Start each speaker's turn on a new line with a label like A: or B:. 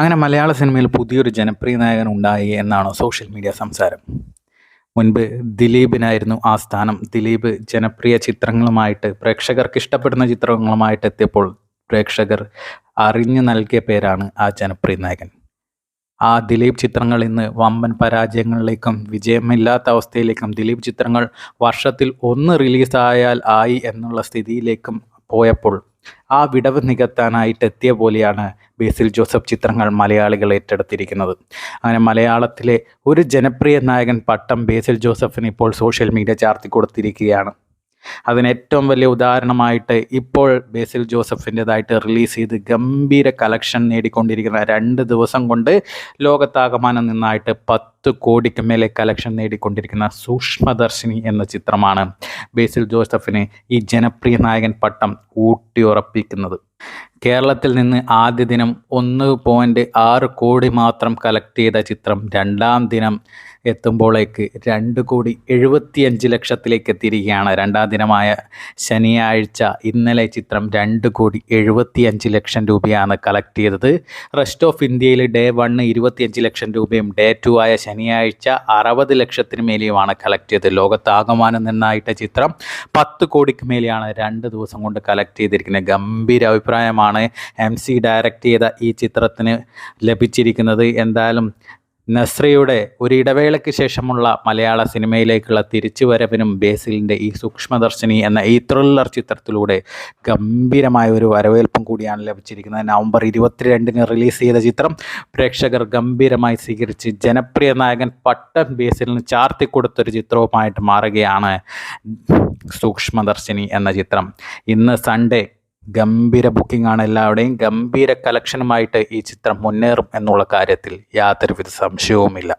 A: അങ്ങനെ മലയാള സിനിമയിൽ പുതിയൊരു ജനപ്രിയ നായകൻ ഉണ്ടായി എന്നാണ് സോഷ്യൽ മീഡിയ സംസാരം? മുൻപ് ദിലീപിനായിരുന്നു ആ സ്ഥാനം. ദിലീപ് ജനപ്രിയ ചിത്രങ്ങളുമായിട്ട് പ്രേക്ഷകർക്ക് ഇഷ്ടപ്പെടുന്ന ചിത്രങ്ങളുമായിട്ട് എത്തിയപ്പോൾ പ്രേക്ഷകർ അറിഞ്ഞു നൽകിയ പേരാണ് ആ ജനപ്രിയ നായകൻ. ആ ദിലീപ് ചിത്രങ്ങൾ ഇന്ന് വമ്പൻ പരാജയങ്ങളിലേക്കും വിജയമില്ലാത്ത അവസ്ഥയിലേക്കും ദിലീപ് ചിത്രങ്ങൾ വർഷത്തിൽ ഒന്ന് റിലീസായാൽ ആയി എന്നുള്ള സ്ഥിതിയിലേക്കും പോയപ്പോൾ ആ വിടവ് നികത്താനായിട്ട് എത്തിയ പോലെയാണ് ബേസിൽ ജോസഫ് ചിത്രങ്ങൾ മലയാളികൾ ഏറ്റെടുത്തിരിക്കുന്നത്. അങ്ങനെ മലയാളത്തിലെ ഒരു ജനപ്രിയ നായകൻ പട്ടം ബേസിൽ ജോസഫിന് ഇപ്പോൾ സോഷ്യൽ മീഡിയ ചാർത്തി കൊടുത്തിരിക്കുകയാണ്. അതിന് ഏറ്റവും വലിയ ഉദാഹരണമായിട്ട് ഇപ്പോൾ ബേസിൽ ജോസഫിന്റെതായിട്ട് റിലീസ് ചെയ്ത് ഗംഭീര കളക്ഷൻ നേടിക്കൊണ്ടിരിക്കുന്ന രണ്ട് ദിവസം കൊണ്ട് ലോകത്താകമാനം നിന്നായിട്ട് പത്ത് കോടിക്ക് മേലെ കളക്ഷൻ നേടിക്കൊണ്ടിരിക്കുന്ന സൂക്ഷ്മദർശിനി എന്ന ചിത്രമാണ് ബേസിൽ ജോസഫിന് ഈ ജനപ്രിയ നായകൻ പട്ടം ഊട്ടിയുറപ്പിക്കുന്നത്. കേരളത്തിൽ നിന്ന് ആദ്യ ദിനം ഒന്ന് പോയിന്റ് ആറ് കോടി മാത്രം കളക്ട് ചെയ്ത ചിത്രം രണ്ടാം ദിനം എത്തുമ്പോഴേക്ക് രണ്ട് കോടി എഴുപത്തിയഞ്ച് ലക്ഷത്തിലേക്ക് എത്തിയിരിക്കുകയാണ്. രണ്ടാം ദിനമായ ശനിയാഴ്ച ഇന്നലെ ചിത്രം രണ്ട് കോടി എഴുപത്തിയഞ്ച് ലക്ഷം രൂപയാണ് കളക്ട് ചെയ്തത്. റെസ്റ്റ് ഓഫ് ഇന്ത്യയിൽ ഡേ വണ്ണ് ഇരുപത്തിയഞ്ച് ലക്ഷം രൂപയും ഡേ ടു ആയ ശനിയാഴ്ച അറുപത് ലക്ഷത്തിന് മേലെയുമാണ് കളക്ട് ചെയ്തത്. ലോകത്താകമാനം നിന്നായിട്ട് ചിത്രം പത്ത് കോടിക്ക് മേലെയാണ് രണ്ട് ദിവസം കൊണ്ട് കളക്ട് ചെയ്തിരിക്കുന്നത്. ഗംഭീര അഭിപ്രായമാണ് എം സി ഡയറക്റ്റ് ചെയ്ത ഈ ചിത്രത്തിന് ലഭിച്ചിരിക്കുന്നത്. എന്തായാലും നസ്രയുടെ ഒരു ഇടവേളയ്ക്ക് ശേഷമുള്ള മലയാള സിനിമയിലേക്കുള്ള തിരിച്ചുവരവിനും ബേസിലിന്റെ ഈ സൂക്ഷ്മദർശിനി എന്ന ഈ ത്രില്ലർ ചിത്രത്തിലൂടെ ഗംഭീരമായ ഒരു വരവേൽപ്പും കൂടിയാണ് ലഭിച്ചിരിക്കുന്നത്. നവംബർ ഇരുപത്തിരണ്ടിന് റിലീസ് ചെയ്ത ചിത്രം പ്രേക്ഷകർ ഗംഭീരമായി സ്വീകരിച്ച് ജനപ്രിയ നായകൻ പട്ടൻ ബേസിലിന് ചാർത്തി കൊടുത്തൊരു ചിത്രവുമായിട്ട് മാറുകയാണ് സൂക്ഷ്മദർശിനി എന്ന ചിത്രം. ഇന്ന് സൺഡേ ഗംഭീര ബുക്കിംഗ് ആണ് എല്ലാവരുടെയും. ഗംഭീര കളക്ഷനുമായിട്ട് ഈ ചിത്രം മുന്നേറും എന്നുള്ള കാര്യത്തിൽ യാതൊരുവിധ സംശയവുമില്ല.